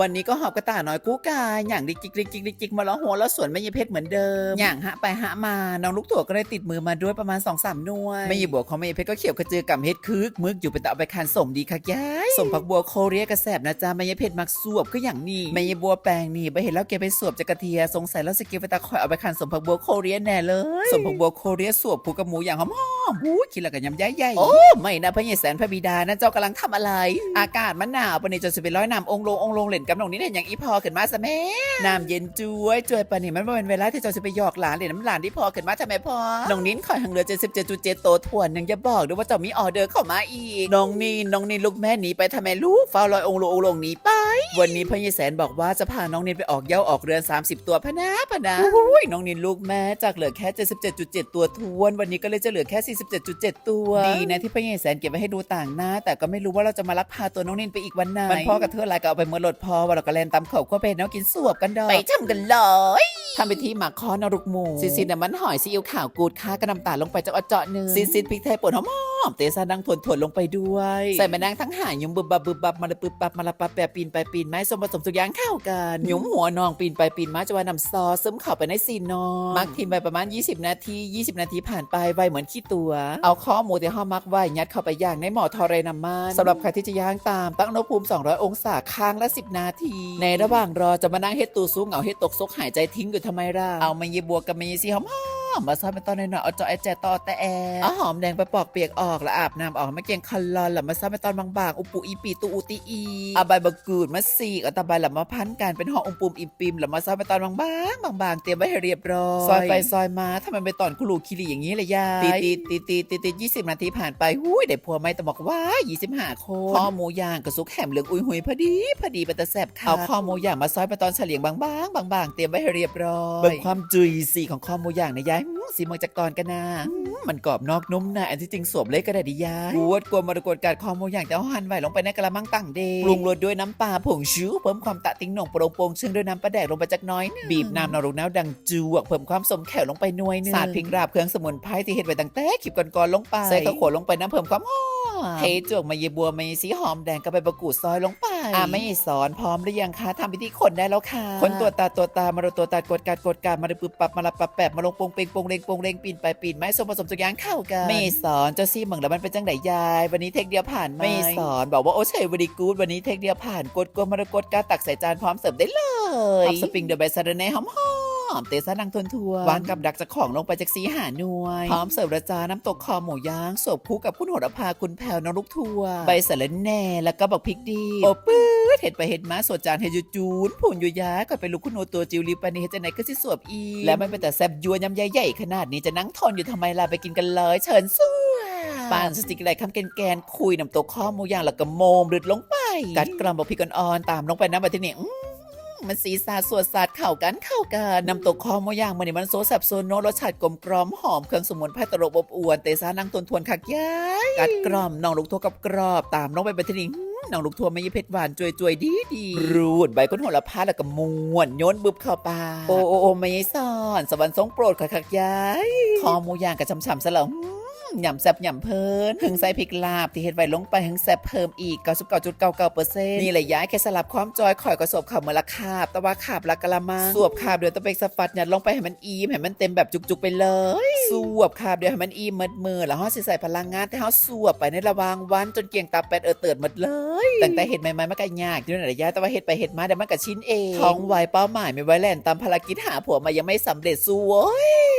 วันนี้ก็หอบกระต่ายน้อยกู้กายอย่างดิกจิกดิกจิกดิกจิกมาล้อหัวแล้วสวนแม่ยายเพชรเหมือนเดิม อย่างหะไปหะมาน้องลูกถั่วก็ได้ติดมือมาด้วยประมาณ2อสามหน่วยแม่ยายบัวของแม่ยายเพชรก็เขียวขจือกับเฮ็ดคึกมึกอยู่เป็นตะเอาไปคันสมดีค่ะยายสมผักบัวโคเรียกระแสบนะจ๊ะแม่ยายเพชรมักสวบก็อย่างนี้แม่ยายบัวแปลงนี่ไปเห็นแล้วแกไปสวบจากกระเทียสงสัยแล้วสกิลไปตะคอยเอาไปคันสมผักบัวโคเรียแน่เลยสมผักบัวโคเรียสวบผูกกับหมูอย่างหอมๆหูคิดแล้วก็ยำย้ายใหญ่โอ้ไม่นะพระเยแสนพระบิดานะเจ้ากำลังทำอะไร อากาศมันหนาวปานนี้จนสิเป็นร้อยน้ำองค์ลงองค์ลงเล่นกับน้องนี่เห็นอย่างอีพอขึ้นมาซะแม่น้ำเย็นจ้วยจ้วยปานนี้มันเป็นเวลาที่เจ้าจะไปหยอกหลานเล่นน้ำหลานที่พอขึ้นมาทำไมพอน้องนิ้นคอยหังเรือ77.7โตทวนหนึ่งอย่าบอกด้วยว่าเจ้ามีออเดอร์เข้ามาอีกน้องนีนน้องนีนลูกแม่หนีไปทำไมลูกเฝ้าลอยองลงองลงหนีไป วันนี้พ่อเยแสนบอกว่าจะพาน้องนินไปออกเย้าออกเรือน 30 ตัวพะนะพะนะอุ้ยน้องนินลูกแม่จากเหลือแค่ 77.7 ตัวทวน วันนี้ก็เลยจะเหลือแค่ 47.7 ตัว ดีนะที่พ่อเยแสนเก็บไว้ให้ดูต่างหน้า แต่ก็ไม่รู้ว่าเราจะมาลักพาตัวน้องนินไปอีกวันไหนมันพ่อกับเธอหลายก็เอาไปเมื่อรถพอว่าเราก็แล่นตามเขาก็เป็นเนาะกินสวบกันดอกไปทำกันเลยทำไปที่หมักคอนอรุกหมูซิซินน้ำมันหอยซีอิ๊วขาวกูดค้ากระนำตาลลงไปจากเอาเจาะหนึ่งซิซินพริกไทยป่นหอมๆเตซ่าดังถ่วนๆลงไปด้วย ใส่มะนางทั้งหายยุมบึบบับบึบบับมาละปึบปับมาละปับแปรปีนไปปีนไม้ส่วนผสมทุกอย่างเข้ากันหยุมหัวนองปีนไปปีนมาจะว่านำซอสซึมเข้าไปในซีนองมักทิ้งไปประมาณ 20 นาที 20 นาทีผ่านไปไวเหมือนขี้ตัว เอาข้อหมูที่ห้อมักไว้ยัดเข้าไปย่างในหม้อทอเรน้ำมันสำหรับใครที่จะย่างตามตั้งอุณหภูมิ 200 องศาค้างละ 10 นาที ในระหว่างรอจะมานั่งเฮ็ดตูซูเหงาเฮ็ดตกซกหายใจทิ้งอยู่ทำไมล่ะเอามายีบัวกับมายีสีหอม ๆมาซอยเป็นตอนหน่อยๆเอาเจาะไอแจตอแต่แอเอาหอมแดงไปปอกเปียกออกแล้วอาบน้ำออกมาเกียงคันลอนแล้วมาซอยเป็นตอนบางๆอุปุอีปีตูอูตีอีเอาใบมะกรูดมาสีกเอาตะไบแล้วมาพันกันเป็นห่อองปุมอิมปิมแล้วมาซอยเป็นตอนบางๆบางๆเตรียมไว้ให้เรียบร้อยซอยไปซอยมาถ้ามันไปตอนคุรูคิริอย่างนี้เลยยายตีตีตีตีตีตียี่สิบนาทีผ่านไปหุ้ยได้ผัวไหมแต่บอกว่ายี่สิบห้าคนข้อหมูย่างกับซุกแหมเหลืองอุยหุยพอดีพอดีเป็นตะแสบค่ะเอาข้อหมูย่างมาซอยไปตอนเฉลียงบางๆบางๆเตรียมไว้ให้เรียบร้อยเบิ่งความจุยสีของข้อหมูย่างนะยายหืมสีเมืองจากตอนกันนะหืมมันกรอบนอกนุ่มนะอันที่จริงสวมเล็กก็ได้ดียายกวดกลัวมรกตกัดข้อหมูย่างแต่เอาหั่นไว้ลงไปในกระมังตั้งเดปรุงรสด้วยน้ำปลาผงชูเพิ่มความตะติ้งหน่งโปร่งโปร่งเชิงด้วยน้ำปลาแดกลงไปจักหน้อยหนึ่งบีบน้ำนรกน้ำดังจวกเพิ่มความสมแขวลงไปหน่วยหนึงสาดพริกราบเครื่องสมุนไพรที่เห็ดไว้ตั้งแต่คลิปก่อนๆลงไปใส่ข้าวโขลงไปน้ำเพิ่มความหอม เทจวกมาเยบัวมาเยสีหอมแดงกับใบมะกรูดซอยลงไปอะไม่สอนพร้อมหรือยังคะทำพิธีคนได้แล้วค่ะคนตัวตาตัวตามาดูตัวตากดการกดการมาดูปึ๊บปับมาละปับแปบมาลงปงเปงปงเลงปงเลงปีนไปปีนไม้ส่วนผสมทุกอย่างเข้ากันไม่สอนเจ้าซี่เหมืองแล้วมันเป็นจังไดยาย วันนี้เทคเดียวผ่านไหมไม่สอนบอกว่าโอ้ใช่วันดีกูดวันนี้เทคเดียวผ่านกดกดมารกดการตักใส่จานพร้อมเสิร์ฟได้เลยทับสปริงเดอะเบสซาร์เน่หอมหอ มเตซ่านังทวนทัววางกับดักจากของลงไปจากสีหาหน่วย พร้อมเสิร์ฟระจาน้ำตกคอหมูย่างสวบคู่กับคุณโหระพาคุณแพรวน้องลูกทัวใบสะระแหน่แล้วก็บักพริกดีโอ้ปื๊ดเห็ดไปเห็ดมาสวดจานเฮดยูจูนผุนยูยาก่อนไปลูกคุณโหตัวจิวลิปานี่เฮ็ดจะไหนก็สิสวบอีแล้วมันเป็นแต่แซบยัวยำใหญ่ๆขนาดนี้จะนั่งทนอยู่ทำไมล่ะไปกินกันเลยเชิญสู้ปานสติกอะไรคำแกนๆคุยน้ำตกข้อหมูย่างแล้วก็โมมดึดลงไป กัดกรำบอกพริกอ่อนๆตามลงไปน้ำแบบที่นี่ มันสีสาสวดสาดเข้ากันเข้ากันนำตกคอหมูย่างมันนี่มันโซแซบโซโนรสชาติกลมกล่อมหอมเครื่องสมุนไพรตลบอบอวนเตซ่านั่งทวนทวนคักย้ายกัดกรอมน้องลูกทัวกับกรอบตามลงไปเป็นทีนี้หืมน้องลูกทัวไม่ยี่เผ็ดหวานจวยจวยดีดีรูดใบก้นหัวละพาแล้วก็ม้วนโยนบึบเข้าปากโอโอโอไม่ยซ่อน สวรรค์ทรงโปรดค่ะคักย้ายคอหมูย่างกับช่ำๆซะแล้ว หย่ำแซบหย่ำเพลินถึงใส่พริกลาบที่เฮ็ดไว้ลงไปถึงแซบเพิ่มอีก99.99%นี่แหละย้ายแค่สลับความจอยข่อยก็สบข่าเมื่อละคาบต่ว่าคาบละกะละมังสวบคาบเดี๋ยวต้องไปสฟัดยัดลงไปให้มันอีมให้มันเต็มแบบจุกๆไปเลยสวบคาบเดี๋ยวให้มันอีมหมดมือแล้วเฮาสิใส่พลังงานแต่เฮาสวบไปในระวางวันจนเกี่ยงตาแปดเออเติดหมดเลยตั้งแต่เฮ็ดใหม่ๆมันก็ยากอยู่นั่นแหละย้ายแต่ว่าเฮ็ดไปเฮ็ดมาเดี๋ยวมันก็ชิ้นเองท้องไวเป้าหมายไม่ไว้แล่นตามภารกิจหาผัวมายังไม่สำเร็จสู้เว้ย